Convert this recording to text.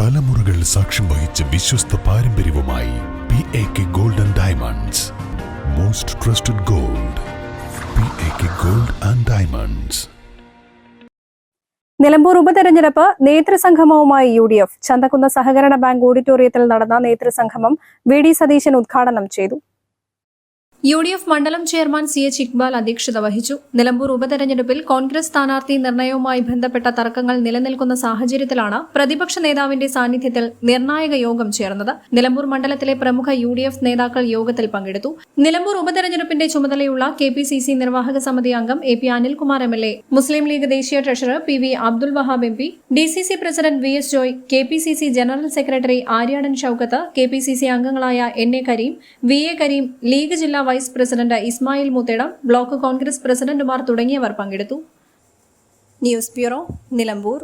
തലമുറകൾ സാക്ഷ്യം വഹിച്ച വിശ്വസ്ത പാരമ്പര്യവുമായി P A K gold and diamonds most trusted gold P A K gold and diamonds Nilambur ഉപതെരഞ്ഞെടുപ്പ് നേതൃസംഗമവുമായി യു ഡി എഫ്. ചന്തക്കുന്ന് സഹകരണ ബാങ്ക് ഓഡിറ്റോറിയത്തിൽ നടന്ന നേതൃസംഗമം വി ഡി സതീശൻ ഉദ്ഘാടനം ചെയ്തു. യു ഡി എഫ് മണ്ഡലം ചെയർമാൻ സി എച്ച് ഇക്ബാൽ അധ്യക്ഷത വഹിച്ചു. നിലമ്പൂർ ഉപതെരഞ്ഞെടുപ്പിൽ കോൺഗ്രസ് സ്ഥാനാർത്ഥി നിർണയവുമായി ബന്ധപ്പെട്ട തർക്കങ്ങൾ നിലനിൽക്കുന്ന സാഹചര്യത്തിലാണ് പ്രതിപക്ഷ നേതാവിന്റെ സാന്നിധ്യത്തിൽ നിർണായക യോഗം ചേർന്നത്. നിലമ്പൂർ മണ്ഡലത്തിലെ പ്രമുഖ യു ഡി എഫ് നേതാക്കൾ യോഗത്തിൽ പങ്കെടുത്തു. നിലമ്പൂർ ഉപതെരഞ്ഞെടുപ്പിന്റെ ചുമതലയുള്ള കെ പി സി സി നിർവാഹക സമിതി അംഗം A P Anilkumar M L A Muslim League ദേശീയ treasurer P V Abdul Wahab M P D C C president V S Joy K P C C general secretary Aryadan Shoukath K P C C അംഗങ്ങളായ N A Karim V A Karim League ജില്ലാ vice president Ismail Mutheda block Congress പ്രസിഡന്റുമാർ തുടങ്ങിയവർ പങ്കെടുത്തു. News bureau Nilambur.